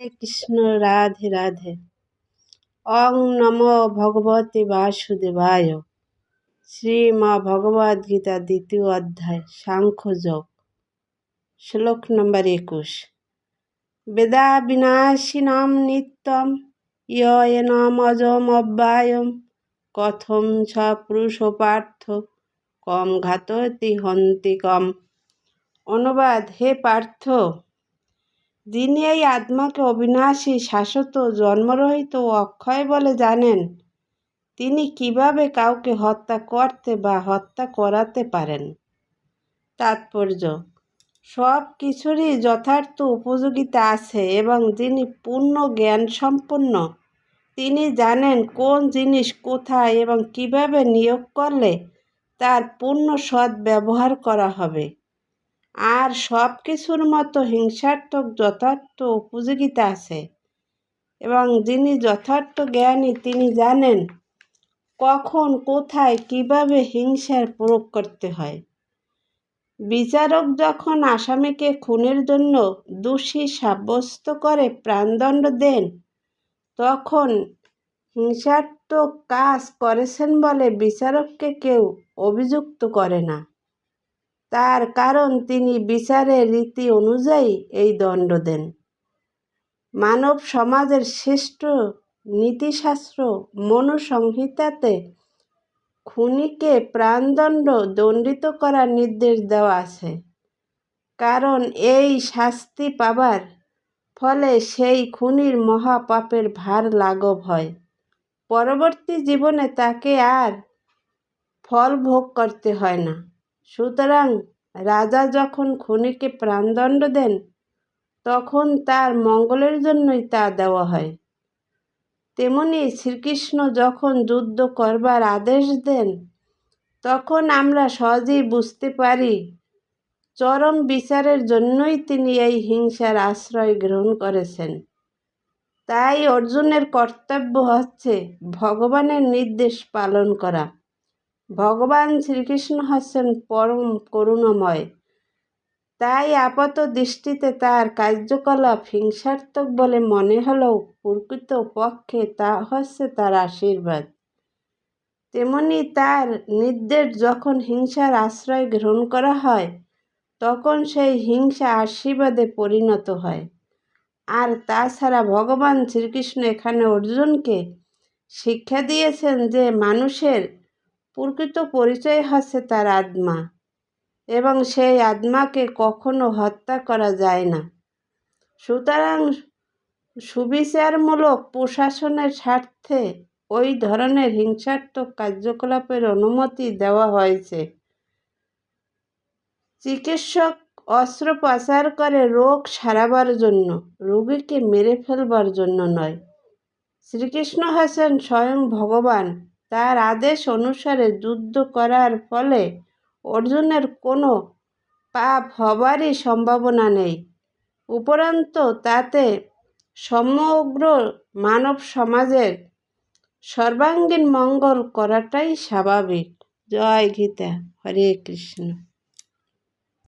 কৃষ্ণ, রাধে রাধে। অং নম ভগবতে বাসুদেবায়। শ্রীমা ভগবদ গীতা দ্বিতীয় অধ্যায় সাংখ্যযোগ শ্লোক নম্বর একুশ। বেদা বিনাশিনাম নিত্যম ইয়নাম অজম অব্যায়ম কথম ছ পুরুষ পার্থ কম ঘাততি হন্তি কম অনুবাদ, হে পার্থ! যিনি এই আত্মাকে অবিনাশী, শাশ্বত, জন্মরহিত ও অক্ষয় বলে জানেন, তিনি কীভাবে কাউকে হত্যা করতে বা হত্যা করাতে পারেন? তাৎপর্য, সব কিছুরই যথার্থ উপযোগিতা আছে এবং যিনি পূর্ণ জ্ঞান সম্পন্ন, তিনি জানেন কোন জিনিস কোথায় এবং কীভাবে নিয়োগ করলে তার পূর্ণ সৎ ব্যবহার করা হবে। আর সব কিছুর মতো হিংসাত্মক যথার্থ উপযোগিতা আছে। এবং যিনি যথার্থ জ্ঞানী, তিনি জানেন কখন, কোথায়, কীভাবে হিংসার প্রয়োগ করতে হয়। বিচারক যখন আসামিকে খুনের জন্য দোষী সাব্যস্ত করে প্রাণদণ্ড দেন, তখন হিংসাত্মক কাজ করেছেন বলে বিচারককে কেউ অভিযুক্ত করে না। তার কারণ তিনি বিচারের রীতি অনুযায়ী এই দণ্ড দেন। মানব সমাজের শ্রেষ্ঠ নীতিশাস্ত্র মনুসংহিতাতে খুনিকে প্রাণদণ্ড দণ্ডিত করার নির্দেশ দেওয়া আছে। কারণ এই শাস্তি পাবার ফলে সেই খুনির মহাপাপের ভার লাঘব হয়। পরবর্তী জীবনে তাকে আর ফল ভোগ করতে হয় না। সুতরাং রাজা যখন খুনিকে প্রাণদণ্ড দেন, তখন তার মঙ্গলের জন্যই তা দেওয়া হয়। তেমনি শ্রীকৃষ্ণ যখন যুদ্ধ করবার আদেশ দেন, তখন আমরা সহজেই বুঝতে পারি চরম বিচারের জন্যই তিনি এই হিংসার আশ্রয় গ্রহণ করেছেন। তাই অর্জুনের কর্তব্য হচ্ছে ভগবানের নির্দেশ পালন করা। ভগবান শ্রীকৃষ্ণ হচ্ছেন পরম করুণাময়। তাই আপাত দৃষ্টিতে তার কার্যকলাপ হিংসাত্মক বলে মনে হলেও প্রকৃত পক্ষে তা হচ্ছে তার আশীর্বাদ। তেমনি তার নির্দেশ যখন হিংসার আশ্রয় গ্রহণ করা হয়, তখন সেই হিংসা আশীর্বাদে পরিণত হয়। আর তাছাড়া ভগবান শ্রীকৃষ্ণ এখানে অর্জুনকে শিক্ষা দিয়েছেন যে মানুষের প্রকৃত পরিচয় হচ্ছে তার আত্মা এবং সেই আত্মাকে কখনো হত্যা করা যায় না। সুতরাং সুবিচারমূলক প্রশাসনের স্বার্থে ওই ধরনের হিংসাত্মক কার্যকলাপের অনুমতি দেওয়া হয়েছে। চিকিৎসক অস্ত্রোপচার করে রোগ সারাবার জন্য, রোগীকে মেরে ফেলবার জন্য নয়। শ্রীকৃষ্ণ হাসেন স্বয়ং ভগবান তার আদেশ অনুসারে যুদ্ধ করার ফলে অর্জুনের কোনো পাপ হবারই সম্ভাবনা নেই। উপরন্ত তাতে সমগ্র মানব সমাজের সর্বাঙ্গীন মঙ্গল করাটাই স্বাভাবিক। জয় গীতা। হরে কৃষ্ণ।